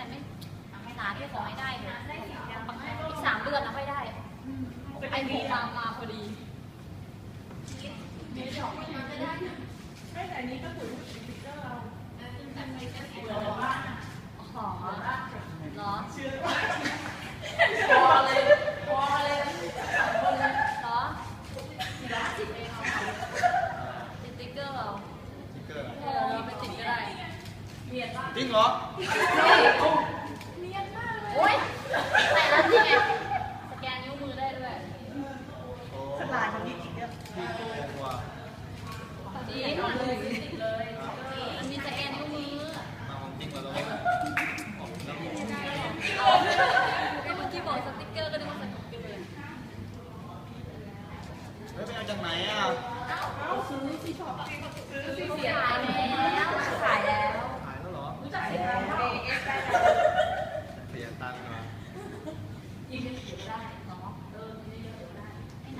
แต่ไม่หาที่ขอให้ได้นะอีกสามเดือนนะไม่ได้ไอ้โปรตามมาพอดีไม่แต่อันนี้ก็ถือสติ๊กเกอร์เราขอเหรอเชื่อพอเลยพอเลยสองคนเลยเหรอติดเองเอาติดสติ๊กเกอร์เราสติ๊กเกอร์เออไปติดก็ได้จริงเหรอ โอ๊ยใส่แล้วที่ไงสแกนนิ้วมือได้ด้วย โอ้ สลายของนี่จริงเนี่ย พี่โกงว่ะดีเลยติดเลยมันมีสแกนนิ้วมือมาของจริงมาแล้วของน้ำเมื่อกี้บอกสติ๊กเกอร์ก็นึกว่าสติ๊กเกอร์เฮ้ยไปเอาจากไหนอะซื้อที่ช็อปซื้อสีเสียขายแล้วขายแล้วขายแล้วเหรอรู้จักเสียงเอเอฟได้เสียตังค์มายิงเป็นเสียได้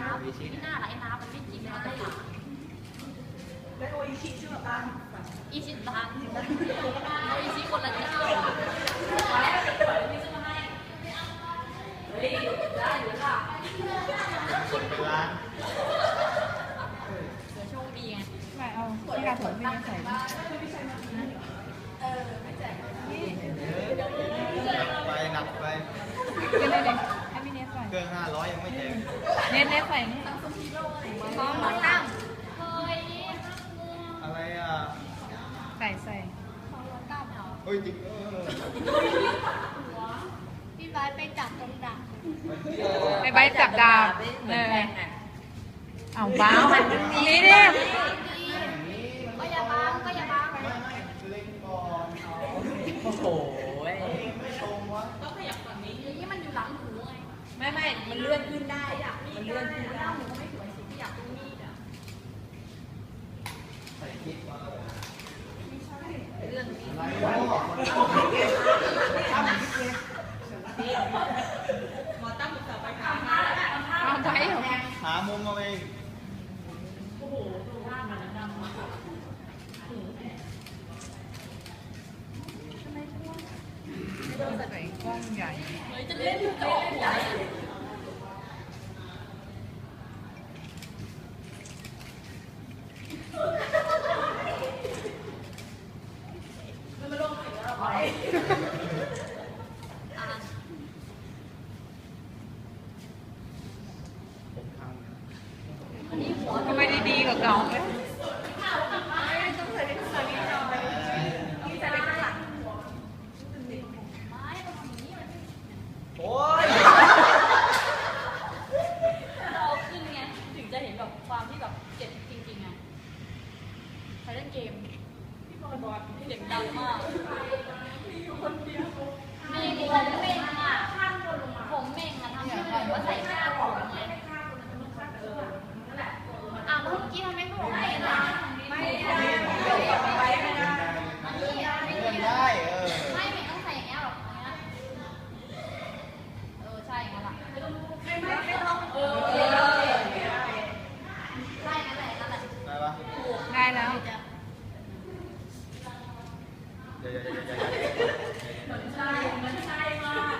น้ำที่หน้าไอ้น้ำมันไม่จริงมันจะหาได้โออิชิชื่อบบบ้านอีชิตันเอาอีชิคนละเจ้าเฮ้ยได้หรือเปล่าคนล้านเดี๋ยวโชคดีไงไม่เอาที่การถมไม่ได้ใส่หนักไปหนักไปเล่นได้เลยให้พี่เนสใส่ เครื่องห้าร้อยยังไม่แจกเนสเนสใส่นี่พร้อมมาตั้งเฮ้ยอะไรอะใส่ใส่เฮ้ยจริงเออพี่บายไปจับตรงดักไปใบจับดาบเออเอาบ้ามันนี่ดิก็อย่าบังก็อย่าบัง ไม่ไม่เล็งก่อน โอ้โห ไม่ตรงวะ นี่มันอยู่หลังหู ไม่ไม่มันเลื่อนขึ้นได้อะมันเลื่อนขึ้นได้หูไม่สวยสิที่อยากดูมีดอะใส่คิดว่าอะไรเรื่องนี้หมอตั้มปรึกษาไปถามเอาไปหรอหามุมเอาเอง กล้องใหญ่ เฮ้ยจะเล่นเล่นใหญ่ ผมทำ อันนี้หัว ก็ไม่ได้ดีกับเก่าเลย ต้องใส่เป็นสามีเราไปต้องใส่เป็นข้างหลัง ไม้ตรงนี้มัน โอ้ย เราเอาขึ้นไงถึงจะเห็นแบบความที่แบบเจ็บจริงๆไงใครเล่นเกมพี่บอลบอลเสียงดังมากมีผมเม่งอะผมเม่งอะทำให้มันแบบว่าใส่หน้าผมไงอะแล้วเมื่อกี้ทำไมผมไม่ล่ะไม่ได้ ไปไม่ได้ เลื่อนได้เออ ไม่ไม่ต้องใส่แอลหรอกนะเออใช่งั้นล่ะ ไม่ไม่ไม่ต้องเออ ใช่นั่นแหละนั่นแหละ ได้ปะ ถูก ได้แล้ว เดี๋ยวเดี๋ยวเดี๋ยวเดี๋ยวเดี๋ยวใช่ มันใช่มาก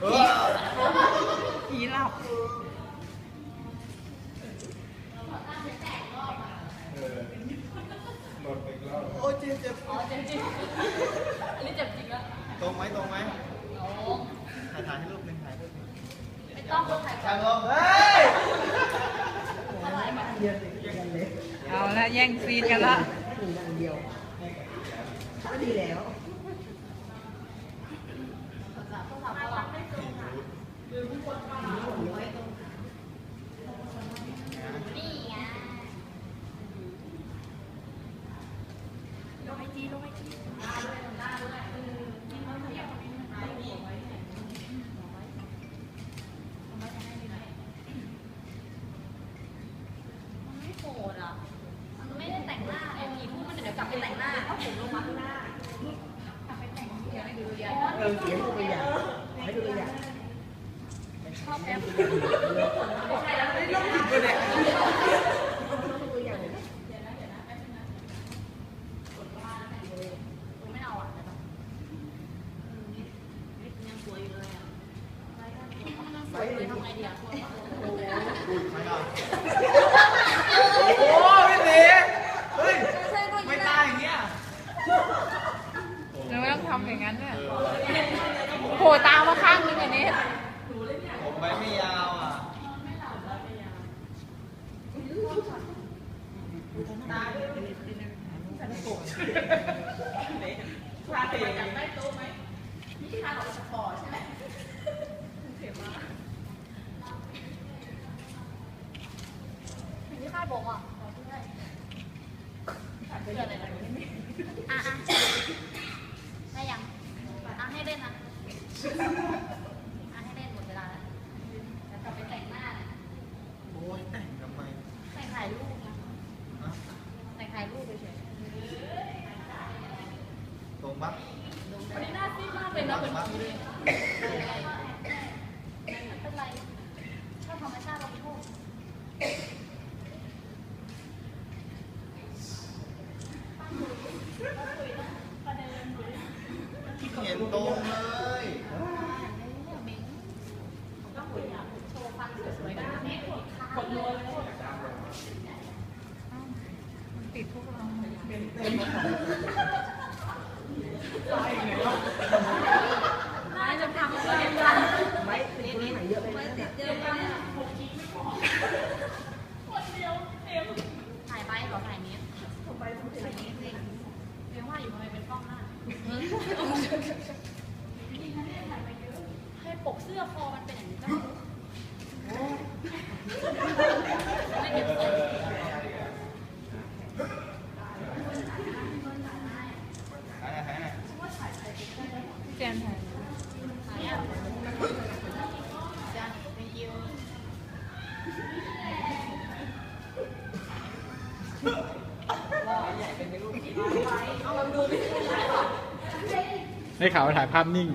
เออผีหลับเออหมดไปอีกแล้วโอ้เจ็บเจ็บอ๋อเจ็บจริงอันนี้เจ็บจริงแล้วตรงไหมตรงไหมโอ้ถ่ายถ่ายให้รูปหนึ่งถ่ายรูปหนึ่ง ต้องคนถ่ายถ่ายลงเฮ้ยเอาละแย่งซีนกันละโท เออเขียนตัวอย่างให้ดูตัวอย่างชอบแป๊บไม่ต้องผิดเลยเนี่ยสวยเลยทำไงดีอะ ทำอย่างนั้นเนี่ยโผล่ตามมาข้างนึงอันนี้ผมไปไม่ยาวอะถึงที่คาดผมอะเพื่ออะไรนะอะอะได้ยังอะให้เล่นนะอะให้เล่นหมดเวลาแล้วแล้วกลับไปแต่งหน้าเนี่ย โอ้ยแต่งทำไม แต่งถ่ายรูปนะ ฮะ แต่งถ่ายรูปเฉย ตรงปะๆวันนี้น้าซีดมากเลยนะเหมือนผีเลยไม่เป็นไรชอบธรรมชาติเราชอบเห็นตรงเลยโชว์ฟันสวยๆกันนะคนรวยเลยมันติดพวกเรา ไม่จะทำอะไรกันไม่เป็นคนหายเยอะเลยนะเจอกันถ่ายไปหรอถ่ายนี้ถ่ายนี้สิเรียกว่าอยู่ทำไมเป็นกล้องหน้าให้ปกเสื้อคอมันเป็นอย่างนี้ก็ไม่เก็บเสื้อ ไหนไหนไหน พี่แจนถ่าย ไหนอะจ้า thank you ได้ข่าวว่าถ่ายภาพนิ่ง